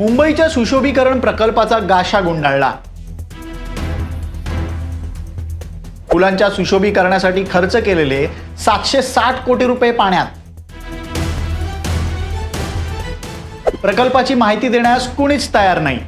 मुंबईच्या सुशोभीकरण प्रकल्पाचा गाशा गुंडाळला. पुलांच्या सुशोभीकरणासाठी खर्च केलेले सातशे साठ कोटी रुपये पाण्यात. प्रकल्पाची माहिती देण्यास कुणीच तयार नाही.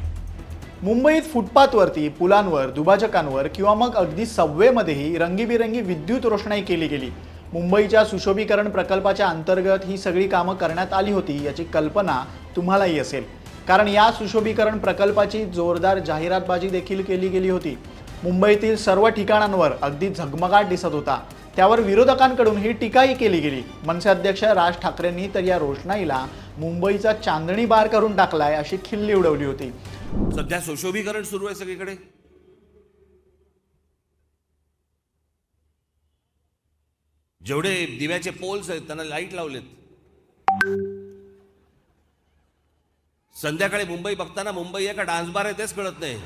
मुंबईत फुटपाथवरती पुलांवर दुभाजकांवर किंवा मग अगदी सबवेमध्येही रंगीबिरंगी विद्युत रोषणाई केली गेली. मुंबईच्या सुशोभीकरण प्रकल्पाच्या अंतर्गत ही सगळी कामं करण्यात आली होती याची कल्पना तुम्हालाही असेल. कारण या सुशोभीकरण प्रकल्पाची जोरदार जाहिरातबाजी देखील केली गेली होती. मुंबईतील सर्व ठिकाणांवर अगदी झगमगाट दिसत होता. त्यावर विरोधकांकडून ही टीकाही केली गेली. मनसे अध्यक्ष राज ठाकरेंनी तर या रोषणाईला मुंबईचा चांदणी बार करून टाकलाय अशी खिल्ली उडवली होती. सध्या सुशोभीकरण सुरू आहे सगळीकडे? जेवढे दिव्याचे पोल्स आहेत त्यांना लाइट लावलेत. संध्याकाळी मुंबई बघताना मुंबई आहे का डान्स बार आहे तेच कळत नाही.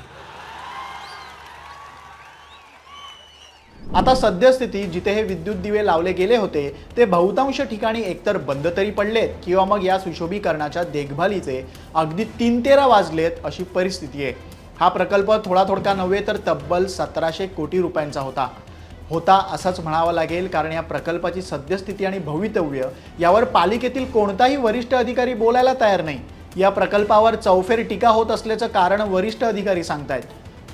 आता सद्यस्थिती जिथे हे विद्युत दिवे लावले गेले होते ते बहुतांश ठिकाणी एकतर बंद तरी पडलेत किंवा मग या सुशोभीकरणाच्या देखभालीचे अगदी तीन तेरा वाजलेत अशी परिस्थिती आहे. हा प्रकल्प थोडा थोडका नव्हे तर तब्बल सतराशे कोटी रुपयांचा होता. होता असंच म्हणावं लागेल कारण या प्रकल्पाची सद्यस्थिती आणि भवितव्य यावर पालिकेतील कोणताही वरिष्ठ अधिकारी बोलायला तयार नाही. या प्रकल्पावर चौफेर टीका होत असल्याचं कारण वरिष्ठ अधिकारी सांगतायत.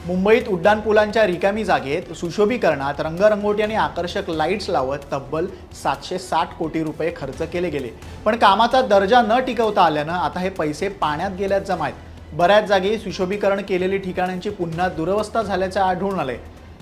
मुंबईत उड्डाणपुलांच्या रिकामी जागेत सुशोभीकरणात रंगरंगोटी आणि आकर्षक लाईट्स लावत तब्बल सातशे साठ कोटी रुपये खर्च केले गेले. पण कामाचा दर्जा न टिकवता आल्यानं आता हे पैसे पाण्यात गेल्यात जमायत बऱ्याच जागी सुशोभीकरण केलेली ठिकाणांची पुन्हा दुरवस्था झाल्याचं आढळून आलंय.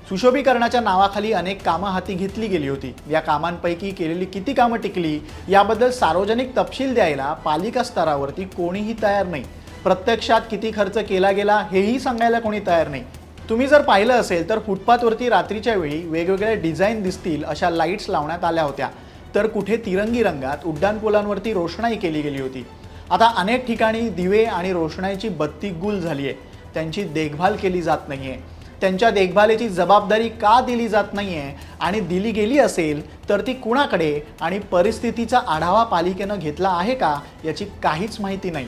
सुशोभीकरणाच्या नावाखाली अनेक कामं हाती घेतली गेली होती. या कामांपैकी केलेली किती कामं टिकली याबद्दल सार्वजनिक तपशील द्यायला पालिका स्तरावरती कोणीही तयार नाही. प्रत्यक्षात किती खर्च केला गेला हेही सांगायला कोणी तयार नाही. तुम्ही जर पाहिलं असेल तर फुटपाथवरती रात्रीच्या वेळी वेगवेगळ्या डिझाईन दिसतील अशा लाईट्स लावण्यात आल्या होत्या. तर कुठे तिरंगी रंगात उड्डाणपुलांवरती रोषणाई केली गेली होती. आता अनेक ठिकाणी दिवे आणि रोषणाईची बत्ती गुल झाली आहे त्यांची देखभाल केली जात नाही आहे त्यांच्या देखभालीची जबाबदारी का दिली जात नाही आहे आणि दिली गेली असेल तर ती कुणाकडे आणि परिस्थितीचा आढावा पालिकेनं घेतला आहे का याची काहीच माहिती नाही.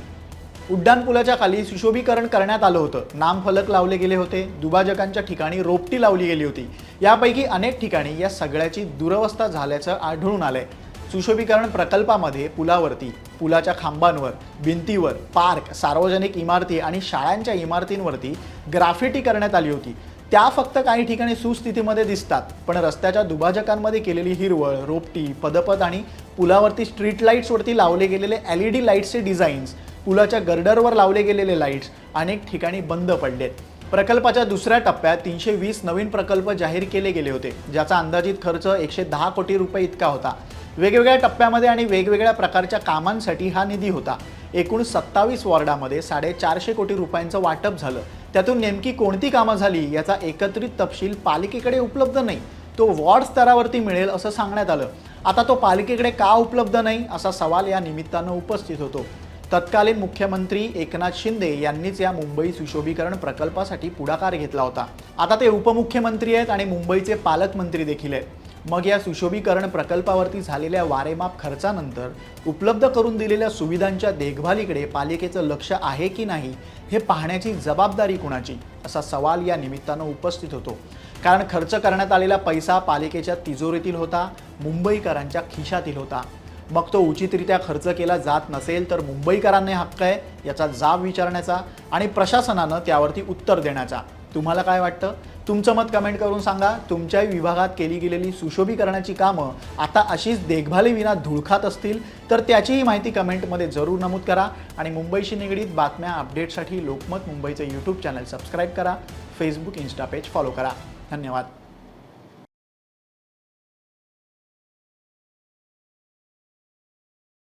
उड्डाणपुलाच्या खाली सुशोभीकरण करण्यात आलं होतं. नामफलक लावले गेले होते. दुभाजकांच्या ठिकाणी रोपटी लावली गेली होती. यापैकी अनेक ठिकाणी या सगळ्याची दुरवस्था झाल्याचं आढळून आलंय. सुशोभीकरण प्रकल्पामध्ये पुलावरती पुलाच्या खांबांवर भिंतीवर पार्क सार्वजनिक इमारती आणि शाळांच्या इमारतींवरती ग्राफिटी करण्यात आली होती. त्या फक्त काही ठिकाणी सुस्थितीमध्ये दिसतात पण रस्त्याच्या दुभाजकांमध्ये केलेली हिरवळ रोपटी पदपद आणि पुलावरती स्ट्रीट लाईट्सवरती लावले गेलेले एल ई डी लाईट्सचे डिझाईन्स पुलाच्या गर्डरवर लावले गेलेले लाईट्स अनेक ठिकाणी बंद पडलेत. प्रकल्पाच्या दुसऱ्या टप्प्यात तीनशे वीस नवीन प्रकल्प जाहीर केले गेले होते ज्याचा अंदाजित खर्च एकशे दहा कोटी रुपये इतका होता. वेगवेगळ्या टप्प्यामध्ये आणि वेगवेगळ्या प्रकारच्या कामांसाठी हा निधी होता. एकूण सत्तावीस वॉर्डामध्ये साडेचारशे कोटी रुपयांचं वाटप झालं. त्यातून नेमकी कोणती कामं झाली याचा एकत्रित तपशील पालिकेकडे उपलब्ध नाही. तो वॉर्ड स्तरावरती मिळेल असं सांगण्यात आलं. आता तो पालिकेकडे का उपलब्ध नाही असा सवाल या निमित्तानं उपस्थित होतो. तत्कालीन मुख्यमंत्री एकनाथ शिंदे यांनीच या मुंबई सुशोभीकरण प्रकल्पासाठी पुढाकार घेतला होता. आता ते उपमुख्यमंत्री आहेत आणि मुंबईचे पालकमंत्री देखील आहेत. मग या सुशोभीकरण प्रकल्पावरती झालेल्या वारेमाप खर्चानंतर उपलब्ध करून दिलेल्या सुविधांच्या देखभालीकडे पालिकेचं लक्ष आहे की नाही हे पाहण्याची जबाबदारी कुणाची असा सवाल या निमित्तानं उपस्थित होतो. कारण खर्च करण्यात आलेला पैसा पालिकेच्या तिजोरीतील होता मुंबईकरांच्या खिशातील होता. मग तो उचितरित्या खर्च केला जात नसेल तर मुंबईकरांनी हक्क आहे याचा जाब विचारण्याचा आणि प्रशासनानं त्यावरती उत्तर देण्याचा. तुम्हाला काय वाटतं? तुमचं मत कमेंट करून सांगा. तुमच्याही विभागात केली गेलेली सुशोभीकरणाची कामं आता अशीच देखभालीविना धुळखात असतील तर त्याचीही माहिती कमेंटमध्ये जरूर नमूद करा. आणि मुंबईशी निगडीत बातम्या अपडेटसाठी लोकमत मुंबईचं यूट्यूब चॅनल सबस्क्राईब करा. फेसबुक इन्स्टा पेज फॉलो करा. धन्यवाद.